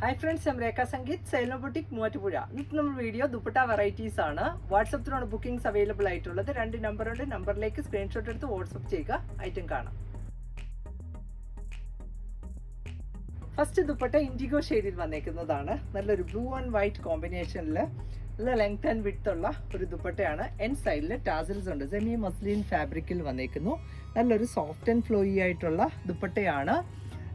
Hi friends ഞാൻ രേഖ സംഗീത് സൈലോ boutique Muvattupuzha ഇന്നത്തെ നമ്മൾ വീഡിയോ ദുപ്പട്ട വെറൈറ്റീസ് ആണ്. വാട്സപ്പിലാണ് ബുക്കിംഗ്സ് അവൈലബിൾ ആയിട്ടുള്ളത്. രണ്ട് നമ്പറുണ്ട് നമ്പറിലേക്ക് സ്ക്രീൻഷോട്ട് എടുത്ത് വാട്സപ്പ് ചെയ്യുക. ഐറ്റം കാണാം. ഫസ്റ്റ് ദുപ്പട്ട ഇൻഡിഗോ ഷെയ്ഡിൽ വന്നേക്കുന്നതാണ്. നല്ലൊരു ബ്ലൂ ആൻഡ് വൈറ്റ് കോമ്പിനേഷനിൽ നല്ല ലെങ്ത് ആൻഡ് വിഡ്ത്ത് ഉള്ള ഒരു ദുപ്പട്ടയാണ്. എൻ സൈഡിൽ ടാസിൽസ് ഉണ്ട്. സെമി മസ്ലിൻ ഫാബ്രിക്കിൽ വന്നേക്കുന്നു. നല്ലൊരു സോഫ്റ്റ് ആൻഡ് ഫ്ലോയി ആയിട്ടുള്ള ദുപ്പട്ടയാണ്.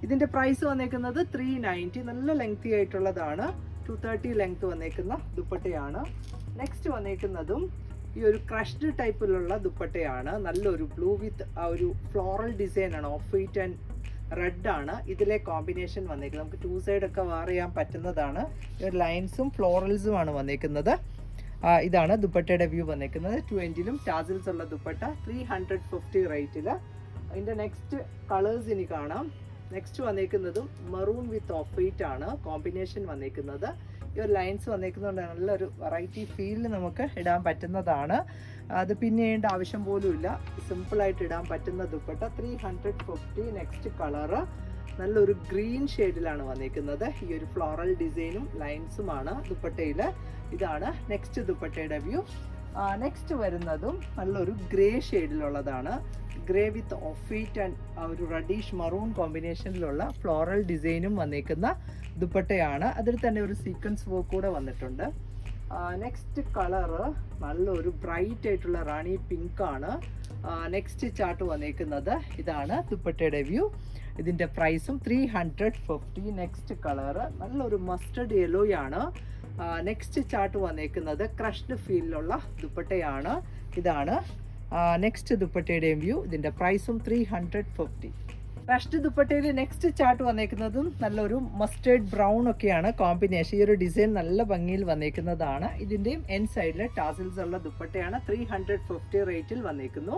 ഇതിന്റെ പ്രൈസ് വന്നേക്കുന്നത് ത്രീ നയന്റി നല്ല ലെങ്തി ആയിട്ടുള്ളതാണ്. ടു തേർട്ടി ലെങ്ത് വന്നേക്കുന്ന ദുപ്പട്ടയാണ്. നെക്സ്റ്റ് വന്നേക്കുന്നതും ഈ ഒരു ക്രഷ്ഡ് ടൈപ്പിലുള്ള ദുപ്പട്ടയാണ്. നല്ലൊരു ബ്ലൂ വിത്ത് ആ ഒരു ഫ്ലോറൽ ഡിസൈൻ ആണ്. ഓഫ് വൈറ്റ് ആൻഡ് റെഡ് ആണ്. ഇതിലെ കോമ്പിനേഷൻ വന്നേക്കുന്നത്. നമുക്ക് ടു സൈഡ് ഒക്കെ വാർ ചെയ്യാൻ പറ്റുന്നതാണ്. ഒരു ലൈൻസും ഫ്ലോറൽസും ആണ് വന്നേക്കുന്നത്. ഇതാണ് ദുപ്പട്ടയുടെ വ്യൂ വന്നേക്കുന്നത്. ടു എൻഡിലും ടാസിൽസ് ഉള്ള ദുപ്പട്ട ത്രീ ഹൺഡ്രഡ് ഫിഫ്റ്റി റേറ്റിൽ അതിന്റെ നെക്സ്റ്റ് കളേഴ്സ് ഇനി കാണാം. നെക്സ്റ്റ് വന്നേക്കുന്നതും മെറൂൺ വിത്ത് ഓഫ് വൈറ്റ് ആണ്. കോമ്പിനേഷൻ വന്നേക്കുന്നത്. ഈ ഒരു ലൈൻസ് വന്നേക്കുന്നതുകൊണ്ട് നല്ലൊരു വെറൈറ്റി ഫീലിൽ നമുക്ക് ഇടാൻ പറ്റുന്നതാണ്. അത് പിന്നെ ചെയ്യേണ്ട ആവശ്യം പോലും ഇല്ല സിമ്പിളായിട്ട് ഇടാൻ പറ്റുന്ന dupatta. Three hundred fifty next colour നല്ലൊരു ഗ്രീൻ ഷെയ്ഡിലാണ് വന്നിരിക്കുന്നത് ഈ ഒരു ഫ്ലോറൽ ഡിസൈനും ലൈൻസുമാണ് ദുപ്പട്ടയിൽ ഇതാണ് നെക്സ്റ്റ് ദുപ്പട്ടയുടെ വ്യൂ നെക്സ്റ്റ് വരുന്നതും നല്ലൊരു grey ഷെയ്ഡിലുള്ളതാണ് grey with off white and ഒരു റഡീഷ് മറൂൺ കോമ്പിനേഷനിലുള്ള ഫ്ലോറൽ ഡിസൈനും വന്നേക്കുന്ന ദുപ്പട്ടയാണ്. അതിൽ തന്നെ ഒരു സീക്വൻസ് വർക്ക് കൂടെ വന്നിട്ടുണ്ട്. നെക്സ്റ്റ് കളറ് നല്ലൊരു ബ്രൈറ്റ് ആയിട്ടുള്ള റാണി പിങ്ക് ആണ്. നെക്സ്റ്റ് ചാർട്ട് വന്നേക്കുന്നത് ഇതാണ് ദുപ്പട്ടയുടെ വ്യൂ ഇതിന്റെ പ്രൈസും three hundred fifty next colour നല്ലൊരു മസ്റ്റർഡ് യെല്ലോയാണ് നെക്സ്റ്റ് ചാർട്ട് വന്നേക്കുന്നത് ക്രഷ്ഡ് ഫീലിലുള്ള ദുപ്പട്ടയാണ്. ഇതാണ്. നെക്സ്റ്റ് ദുപ്പട്ടയുടെയും വ്യൂ ഇതിന്റെ പ്രൈസും ത്രീ ഹൺഡ്രഡ് ഫിഫ്റ്റി ക്രഷ്ഡ് ദുപ്പട്ടയിൽ നെക്സ്റ്റ് ചാർട്ട് വന്നേക്കുന്നതും നല്ലൊരു മസ്റ്റേർഡ് ബ്രൗൺ ഒക്കെയാണ്. കോമ്പിനേഷൻ ഈ ഒരു ഡിസൈൻ നല്ല ഭംഗിയിൽ വന്നേക്കുന്നതാണ്. ഇതിന്റെയും എൻ സൈഡിൽ ടാസിൽസ് ഉള്ള ദുപ്പട്ടയാണ് ത്രീ ഹൺഡ്രഡ് ഫിഫ്റ്റി റേറ്റിൽ വന്നേക്കുന്നു.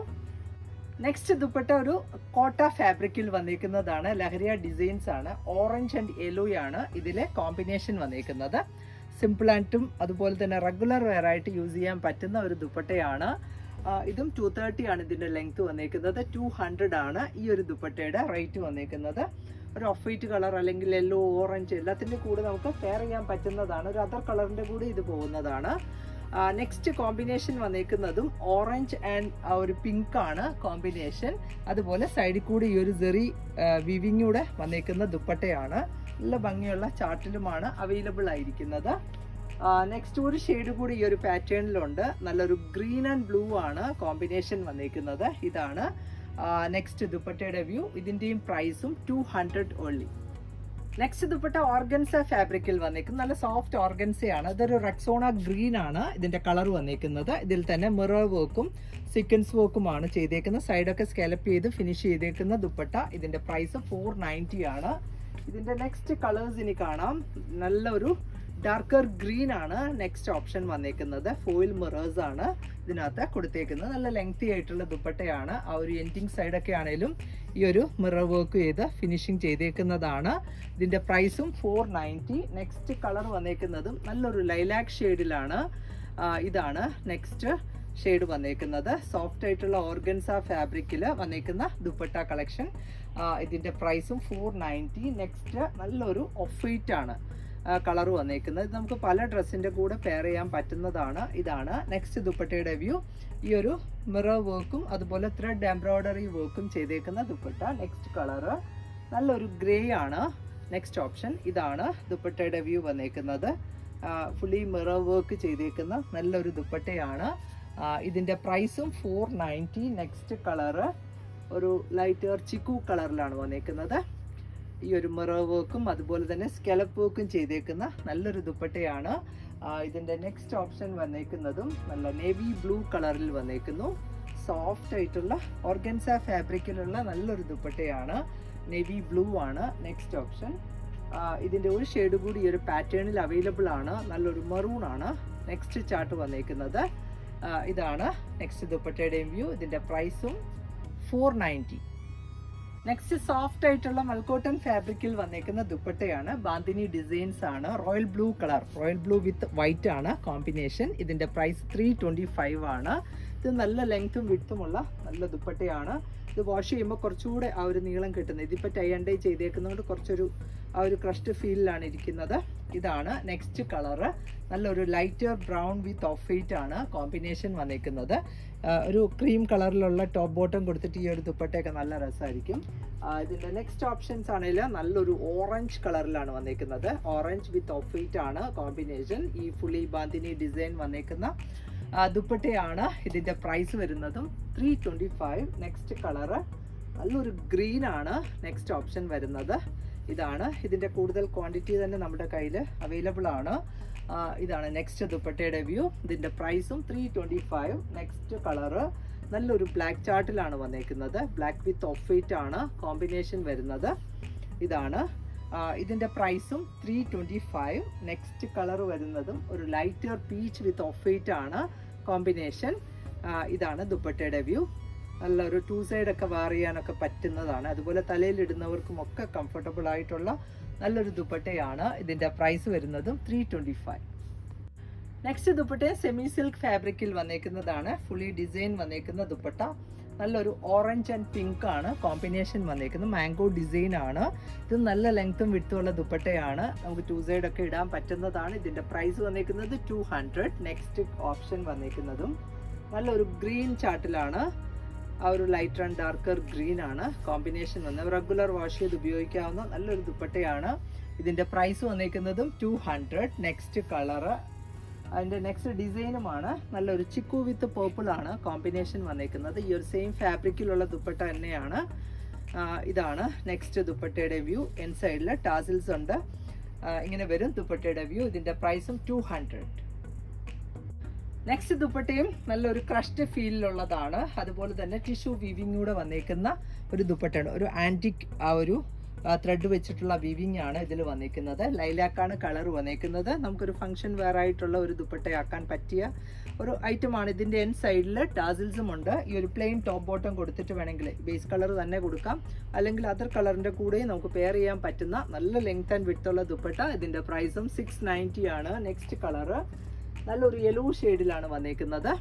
നെക്സ്റ്റ് ദുപ്പട്ട ഒരു കോട്ട ഫാബ്രിക്കിൽ വന്നേക്കുന്നതാണ്. ലഹരിയ ഡിസൈൻസ് ആണ്. ഓറഞ്ച് ആൻഡ് യെല്ലോ ആണ് ഇതിലെ കോമ്പിനേഷൻ വന്നേക്കുന്നത്. ആൻഡും അതുപോലെ തന്നെ റെഗുലർ വെയർ ആയിട്ട് യൂസ് ചെയ്യാൻ പറ്റുന്ന ഒരു ദുപ്പട്ടയാണ്. ഇതും ടു തേർട്ടി ആണ് ഇതിന്റെ ലെങ്ത് വന്നേക്കുന്നത്. ടു ഹൺഡ്രഡ് ആണ് ഈ ഒരു ദുപ്പട്ടയുടെ റേറ്റ് വന്നേക്കുന്നത്. ഒരു ഓഫ് വൈറ്റ് കളർ അല്ലെങ്കിൽ യെല്ലോ ഓറഞ്ച് എല്ലാത്തിന്റെ കൂടെ നമുക്ക് പെയർ ചെയ്യാൻ പറ്റുന്നതാണ്. ഒരു അതർ കളറിന്റെ കൂടെ ഇത് പോകുന്നതാണ്. നെക്സ്റ്റ് കോമ്പിനേഷൻ വന്നേക്കുന്നതും ഓറഞ്ച് ആൻഡ് ഒരു പിങ്ക് ആണ് കോമ്പിനേഷൻ അതുപോലെ സൈഡിൽ കൂടി ഈ ഒരു സെറി വിവിങ്ങൂടെ വന്നേക്കുന്ന ദുപ്പട്ടയാണ്. നല്ല ഭംഗിയുള്ള ചാർട്ടിലുമാണ് അവൈലബിൾ ആയിരിക്കുന്നത്. നെക്സ്റ്റ് ഒരു ഷെയ്ഡ് കൂടി ഈ ഒരു പാറ്റേണിലുണ്ട് നല്ലൊരു ഗ്രീൻ ആൻഡ് ബ്ലൂ ആണ് കോമ്പിനേഷൻ വന്നിരിക്കുന്നത് ഇതാണ്. നെക്സ്റ്റ് ദുപ്പട്ടയുടെ വ്യൂ ഇതിന്റെയും പ്രൈസും two hundred only next dupatta organza ഫാബ്രിക്കിൽ വന്നേക്കും നല്ല സോഫ്റ്റ് ഓർഗൻസയാണ് ഇതൊരു റെക്സോണ ഗ്രീൻ ആണ് ഇതിന്റെ കളർ വന്നേക്കുന്നത്. ഇതിൽ തന്നെ മിറർ വർക്കും സിക്വൻസ് വർക്കുമാണ് ചെയ്തേക്കുന്നത്. സൈഡൊക്കെ സ്കാലപ്പ് ചെയ്ത് ഫിനിഷ് ചെയ്തേക്കുന്ന ദുപ്പട്ട. ഇതിന്റെ പ്രൈസ് ഫോർ ആണ്. ഇതിന്റെ നെക്സ്റ്റ് കളേഴ്സ് ഇനി കാണാം. നല്ലൊരു ഡാർക്കർ ഗ്രീൻ ആണ് നെക്സ്റ്റ് ഓപ്ഷൻ വന്നേക്കുന്നത്. ഫോയിൽ മിറേഴ്സ് ആണ് ഇതിനകത്ത് കൊടുത്തേക്കുന്നത്. നല്ല ലെങ്തി ആയിട്ടുള്ള ദുപ്പട്ടയാണ്. ആ ഒരു എൻഡിങ് സൈഡൊക്കെ ആണെങ്കിലും ഈ ഒരു മിറർ വർക്ക് ചെയ്ത് ഫിനിഷിങ് ചെയ്തേക്കുന്നതാണ്. ഇതിന്റെ പ്രൈസും ഫോർ നയന്റി നെക്സ്റ്റ് കളർ വന്നേക്കുന്നതും നല്ലൊരു ലൈലാക്ക് ഷെയ്ഡിലാണ് ഇതാണ് നെക്സ്റ്റ് ഷെയ്ഡ് വന്നേക്കുന്നത്. സോഫ്റ്റ് ആയിട്ടുള്ള ഓർഗൻസ ഫാബ്രിക്കിൽ വന്നേക്കുന്ന ദുപ്പട്ട കളക്ഷൻ. ഇതിന്റെ പ്രൈസും ഫോർ നയന്റി നെക്സ്റ്റ് നല്ലൊരു ഓഫ് വൈറ്റ് ആണ് കളർ വന്നേക്കുന്നത്. ഇത് നമുക്ക് പല ഡ്രസ്സിന്റെ കൂടെ പെയർ ചെയ്യാൻ പറ്റുന്നതാണ്. ഇതാണ് നെക്സ്റ്റ് ദുപ്പട്ടയുടെ വ്യൂ ഈ ഒരു മിറർ വർക്കും അതുപോലെ ത്രെഡ് എംബ്രോയ്ഡറി വർക്കും ചെയ്തേക്കുന്ന ദുപ്പട്ട. നെക്സ്റ്റ് കളറ് നല്ലൊരു ഗ്രേ ആണ്. നെക്സ്റ്റ് ഓപ്ഷൻ ഇതാണ് ദുപ്പട്ടയുടെ വ്യൂ വന്നേക്കുന്നത്. ഫുള്ളി മിറർ വർക്ക് ചെയ്തേക്കുന്ന നല്ലൊരു ദുപ്പട്ടയാണ്. ഇതിന്റെ പ്രൈസും ഫോർ നയന്റി നെക്സ്റ്റ് കളറ് ഒരു ലൈറ്റ് ചിക്കു കളറിലാണ് വന്നേക്കുന്നത്. ഈ ഒരു മിറർ വർക്കും അതുപോലെ തന്നെ സ്കെലപ്പ് വർക്കും ചെയ്തേക്കുന്ന നല്ലൊരു ദുപ്പട്ടയാണ്. ഇതിന്റെ നെക്സ്റ്റ് ഓപ്ഷൻ വന്നേക്കുന്നതും നല്ല നേവി ബ്ലൂ കളറിൽ വന്നേക്കുന്നു. സോഫ്റ്റ് ആയിട്ടുള്ള ഓർഗൻസ ഫാബ്രിക്കിലുള്ള നല്ലൊരു ദുപ്പട്ടയാണ്. നേവി ബ്ലൂ ആണ് നെക്സ്റ്റ് ഓപ്ഷൻ ഇതിന്റെ ഒരു ഷെയ്ഡ് കൂടി ഈ ഒരു പാറ്റേണിൽ അവൈലബിൾ ആണ്. നല്ലൊരു മറൂൺ ആണ് നെക്സ്റ്റ് ചാർട്ട് വന്നേക്കുന്നത്. ഇതാണ് നെക്സ്റ്റ് ദുപ്പട്ടയുടെയും വ്യൂ ഇതിന്റെ പ്രൈസും ഫോർ നയന്റി നെക്സ്റ്റ് സോഫ്റ്റ് ആയിട്ടുള്ള മൽക്കോട്ടൺ ഫാബ്രിക്കിൽ വന്നേക്കുന്ന ദുപ്പട്ടയാണ്. ബാന്തിനി ഡിസൈൻസ് ആണ്. Royal blue colour royal blue with white ആണ് കോമ്പിനേഷൻ ഇതിന്റെ പ്രൈസ് ത്രീ ട്വന്റി ഫൈവ് ആണ്. ഇത് നല്ല ലെങ്ത്തും വിട്ടുമുള്ള നല്ല ദുപ്പട്ടയാണ്. ഇത് വാഷ് ചെയ്യുമ്പോൾ കുറച്ചുകൂടെ ആ ഒരു നീളം കിട്ടുന്നത്. ഇതിപ്പോൾ ടൈ ആൻഡ് ഡൈ ചെയ്തേക്കുന്നതുകൊണ്ട് കുറച്ചൊരു ആ ഒരു ക്രഷ്ഡ് ഫീലിലാണ് ഇരിക്കുന്നത്. ഇതാണ് നെക്സ്റ്റ് കളറ് നല്ലൊരു lighter brown with off white ആണ് കോമ്പിനേഷൻ വന്നിരിക്കുന്നത് ഒരു ക്രീം കളറിലുള്ള ടോപ്പ് ബോട്ടം കൊടുത്തിട്ട് ഈ ഒരു ദുപ്പട്ടയൊക്കെ നല്ല രസമായിരിക്കും. ഇതിന്റെ നെക്സ്റ്റ് ഓപ്ഷൻസ് ആണെങ്കിൽ നല്ലൊരു ഓറഞ്ച് കളറിലാണ് വന്നിരിക്കുന്നത് ഓറഞ്ച് വിത്ത് ഓഫ് വൈറ്റ് ആണ് കോമ്പിനേഷൻ ഈ ഫുള്ളി ബാന്തിനി ഡിസൈൻ വന്നിരിക്കുന്ന ദുപ്പട്ടയാണ് ഇതിന്റെ പ്രൈസ് വരുന്നതും three twenty five next colour നല്ലൊരു ഗ്രീനാണ് നെക്സ്റ്റ് ഓപ്ഷൻ വരുന്നത്. ഇതാണ്. ഇതിന്റെ കൂടുതൽ ക്വാണ്ടിറ്റി തന്നെ നമ്മുടെ കയ്യിൽ അവൈലബിൾ ആണ്. ഇതാണ് നെക്സ്റ്റ് ദുപ്പട്ടയുടെ വ്യൂ ഇതിന്റെ പ്രൈസും three twenty five next colour നല്ലൊരു ബ്ലാക്ക് ചാർട്ടിലാണ് വന്നേക്കുന്നത്. ബ്ലാക്ക് വിത്ത് ഓഫ് വൈറ്റ് ആണ് കോമ്പിനേഷൻ വരുന്നത്. ഇതാണ്. ഇതിന്റെ പ്രൈസും three twenty five next colour വരുന്നതും ഒരു lighter peach with off white ആണ് കോമ്പിനേഷൻ ഇതാണ് ദുപ്പട്ടയുടെ വ്യൂ നല്ലൊരു ടു സൈഡൊക്കെ വെയർ ചെയ്യാനൊക്കെ പറ്റുന്നതാണ്. അതുപോലെ തലയിൽ ഇടുന്നവർക്കും ഒക്കെ കംഫർട്ടബിൾ ആയിട്ടുള്ള നല്ലൊരു ദുപ്പട്ടയാണ് ഇതിന്റെ പ്രൈസ് വരുന്നതും three twenty five next dupatta semi silk ഫാബ്രിക്കിൽ വന്നേക്കുന്നതാണ്. ഫുള്ളി ഡിസൈൻ വന്നേക്കുന്ന ദുപ്പട്ട. നല്ലൊരു ഓറഞ്ച് ആൻഡ് പിങ്ക് ആണ്. കോമ്പിനേഷൻ വന്നേക്കുന്നത് മാംഗോ ഡിസൈൻ ആണ്. ഇത് നല്ല ലെങ്ത്തും വിട്ടുമുള്ള ദുപ്പട്ടയാണ്. നമുക്ക് ടു സൈഡ് ഒക്കെ ഇടാൻ പറ്റുന്നതാണ്. ഇതിന്റെ പ്രൈസ് വന്നേക്കുന്നത് ടു ഹൺഡ്രഡ് നെക്സ്റ്റ് ഓപ്ഷൻ വന്നേക്കുന്നതും നല്ലൊരു ഗ്രീൻ ചാർട്ടിലാണ് ആ ഒരു ലൈറ്റ് ആൻഡ് ഡാർക്കർ ഗ്രീൻ ആണ്. കോമ്പിനേഷൻ വന്ന് റെഗുലർ വാഷ് ചെയ്ത് ഉപയോഗിക്കാവുന്ന നല്ലൊരു ദുപ്പട്ടയാണ്. ഇതിന്റെ പ്രൈസ് വന്നിരിക്കുന്നതും ടു ഹൺഡ്രഡ് നെക്സ്റ്റ് കളറ് അതിന്റെ നെക്സ്റ്റ് ഡിസൈനുമാണ് നല്ലൊരു ചിക്കു വിത്ത് പേർപ്പിൾ ആണ്. കോമ്പിനേഷൻ വന്നിരിക്കുന്നത് ഈ ഒരു സെയിം ഫാബ്രിക്കിലുള്ള ദുപ്പട്ട തന്നെയാണ്. ഇതാണ് നെക്സ്റ്റ് ദുപ്പട്ടയുടെ വ്യൂ എൻ സൈഡിൽ ടാസിൽസ് ഉണ്ട്. ഇങ്ങനെ വരും ദുപ്പട്ടയുടെ വ്യൂ ഇതിന്റെ പ്രൈസും ടു ഹൺഡ്രഡ് നെക്സ്റ്റ് ദുപ്പട്ടയും നല്ലൊരു ക്രഷ്ഡ് ഫീലിലുള്ളതാണ് അതുപോലെ തന്നെ ടിഷ്യൂ വീവിംഗ് കൂടെ വന്നേക്കുന്ന ഒരു ദുപ്പട്ടയാണ്. ഒരു ആന്റിക് ആ ഒരു ത്രെഡ് വെച്ചിട്ടുള്ള വീവിംഗ് ആണ് ഇതിൽ വന്നേക്കുന്നത്. ലൈലാക്കാണ് കളർ വന്നേക്കുന്നത്. നമുക്കൊരു ഫംഗ്ഷൻ വെയർ ആയിട്ടുള്ള ഒരു ദുപ്പട്ടയാക്കാൻ പറ്റിയ ഒരു ഐറ്റമാണ് ഇതിന്റെ എൻ സൈഡിൽ ടാസിൽസും ഉണ്ട്. ഈ ഒരു പ്ലെയിൻ ടോപ്പ് ബോട്ടം കൊടുത്തിട്ട് വേണമെങ്കിൽ ബേസ് കളർ തന്നെ കൊടുക്കാം. അല്ലെങ്കിൽ അതർ കളറിന്റെ കൂടെയും നമുക്ക് പെയർ ചെയ്യാൻ പറ്റുന്ന നല്ല ലെങ്ത് ആൻഡ് വിട്ടുള്ള ദുപ്പട്ട. ഇതിന്റെ പ്രൈസും സിക്സ് ആണ്. നെക്സ്റ്റ് കളറ് നല്ലൊരു യെല്ലോ ഷെയ്ഡിലാണ് വന്നേക്കുന്നത്.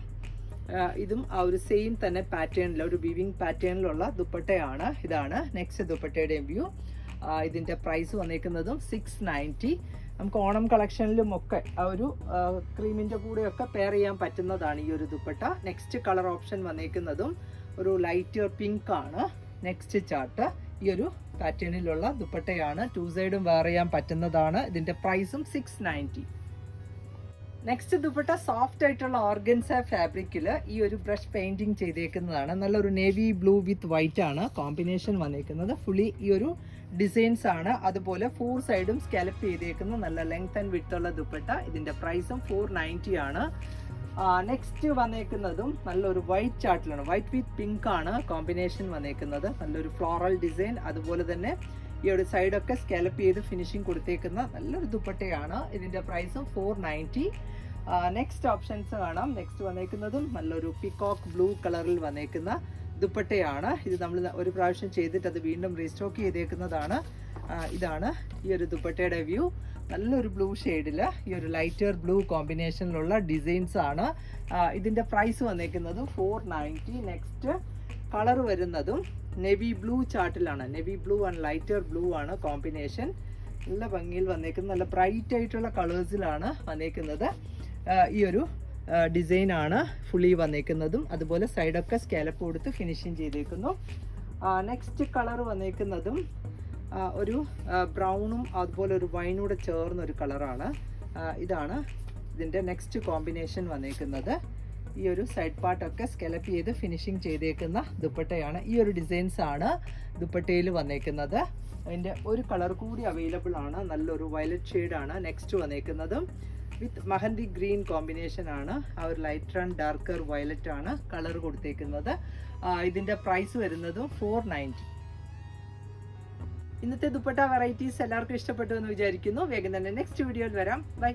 ഇതും ആ ഒരു സെയിം തന്നെ പാറ്റേണിൽ ഒരു വിവിങ് പാറ്റേണിലുള്ള ദുപ്പട്ടയാണ്. ഇതാണ് നെക്സ്റ്റ് ദുപ്പട്ടയുടെ വ്യൂ ഇതിന്റെ പ്രൈസ് വന്നേക്കുന്നതും സിക്സ് നയന്റി നമുക്ക് ഓണം കളക്ഷനിലും ഒക്കെ ആ ഒരു ക്രീമിന്റെ കൂടെയൊക്കെ പെയർ ചെയ്യാൻ പറ്റുന്നതാണ് ഈ ഒരു ദുപ്പട്ട. നെക്സ്റ്റ് കളർ ഓപ്ഷൻ വന്നേക്കുന്നതും ഒരു ലൈറ്റ് പിങ്ക് ആണ്. നെക്സ്റ്റ് ചാർട്ട് ഈ ഒരു പാറ്റേണിലുള്ള ദുപ്പട്ടയാണ്. ടു സൈഡും വെയർ ചെയ്യാൻ പറ്റുന്നതാണ്. ഇതിന്റെ പ്രൈസും six ninety next dupatta soft ആയിട്ടുള്ള ഓർഗൻസ ഫാബ്രിക്കിൽ ഈ ഒരു ബ്രഷ് പെയിന്റിങ് ചെയ്തേക്കുന്നതാണ്. നല്ലൊരു നേവി ബ്ലൂ വിത്ത് വൈറ്റ് ആണ് കോമ്പിനേഷൻ വന്നേക്കുന്നത്. ഫുള്ളി ഈ ഒരു ഡിസൈൻസ് ആണ്. അതുപോലെ ഫോർ സൈഡും സ്കാലപ്പ് ചെയ്തേക്കുന്ന നല്ല ലെങ്ത് ആൻഡ് വിത്ത് ഉള്ള ദുപ്പട്ട. ഇതിന്റെ പ്രൈസും ഫോർ നയന്റി ആണ്. നെക്സ്റ്റ് വന്നേക്കുന്നതും നല്ലൊരു വൈറ്റ് ചാർട്ടിലാണ് വൈറ്റ് വിത്ത് പിങ്ക് ആണ് കോമ്പിനേഷൻ വന്നേക്കുന്നത്. നല്ലൊരു ഫ്ലോറൽ ഡിസൈൻ അതുപോലെ തന്നെ ഈ ഒരു സൈഡൊക്കെ സ്കാലപ്പ് ചെയ്ത് ഫിനിഷിംഗ് കൊടുത്തേക്കുന്ന നല്ലൊരു ദുപ്പട്ടയാണ്. ഇതിന്റെ price four ninety next options കാണാം. നെക്സ്റ്റ് വന്നേക്കുന്നതും നല്ലൊരു പിക്കോക്ക് ബ്ലൂ കളറിൽ വന്നേക്കുന്ന ദുപ്പട്ടയാണ്. ഇത് നമ്മൾ ഒരു പ്രാവശ്യം ചെയ്തിട്ട് അത് വീണ്ടും റീസ്റ്റോക്ക് ചെയ്തേക്കുന്നതാണ്. ഇതാണ് ഈ ഒരു ദുപ്പട്ടയുടെ വ്യൂ നല്ലൊരു ബ്ലൂ ഷെയ്ഡിൽ ഈ ഒരു ലൈറ്റർ ബ്ലൂ കോമ്പിനേഷനിലുള്ള ഡിസൈൻസ് ആണ്. ഇതിന്റെ പ്രൈസ് വന്നേക്കുന്നത് ഫോർ നെക്സ്റ്റ് കളർ വരുന്നതും navy blue ചാർട്ടിലാണ് navy blue and lighter blue ആണ് കോമ്പിനേഷൻ നല്ല ഭംഗിയിൽ വന്നേക്കുന്നത്. നല്ല ബ്രൈറ്റ് ആയിട്ടുള്ള കളേഴ്സിലാണ് വന്നേക്കുന്നത്. ഈ ഒരു ഡിസൈൻ ആണ് ഫുള്ളി വന്നേക്കുന്നതും. അതുപോലെ സൈഡൊക്കെ സ്കാലപ്പ് കൊടുത്ത് ഫിനിഷിങ് ചെയ്തേക്കുന്നു. നെക്സ്റ്റ് കളർ വന്നേക്കുന്നതും ഒരു ബ്രൗണും അതുപോലെ ഒരു വൈനൂടെ ചേർന്ന ഒരു കളറാണ് ഇതാണ് ഇതിന്റെ നെക്സ്റ്റ് കോമ്പിനേഷൻ വന്നേക്കുന്നത്. ഈ ഒരു സൈഡ് പാർട്ടൊക്കെ സ്കെലപ്പ് ചെയ്ത് ഫിനിഷിങ് ചെയ്തേക്കുന്ന ദുപ്പട്ടയാണ്. ഈ ഒരു ഡിസൈൻസ് ആണ് ദുപ്പട്ടയിൽ വന്നേക്കുന്നത്. അതിന്റെ ഒരു കളർ കൂടി അവൈലബിൾ ആണ്. നല്ലൊരു വയലറ്റ് ആണ് നെക്സ്റ്റ് വന്നേക്കുന്നതും. വിത്ത് മഹന്തി ഗ്രീൻ കോമ്പിനേഷൻ ആണ്. ആ ഒരു ലൈറ്റർ ആൻഡ് ഡാർക്കർ വയലറ്റ് ആണ് കളർ കൊടുത്തേക്കുന്നത്. ഇതിന്റെ പ്രൈസ് വരുന്നതും ഫോർ നയന്റി ഇന്നത്തെ ദുപ്പട്ട വെറൈറ്റീസ് എല്ലാവർക്കും ഇഷ്ടപ്പെട്ടു എന്ന് വിചാരിക്കുന്നു. വേഗം തന്നെ നെക്സ്റ്റ് വീഡിയോയിൽ വരാം. ബൈ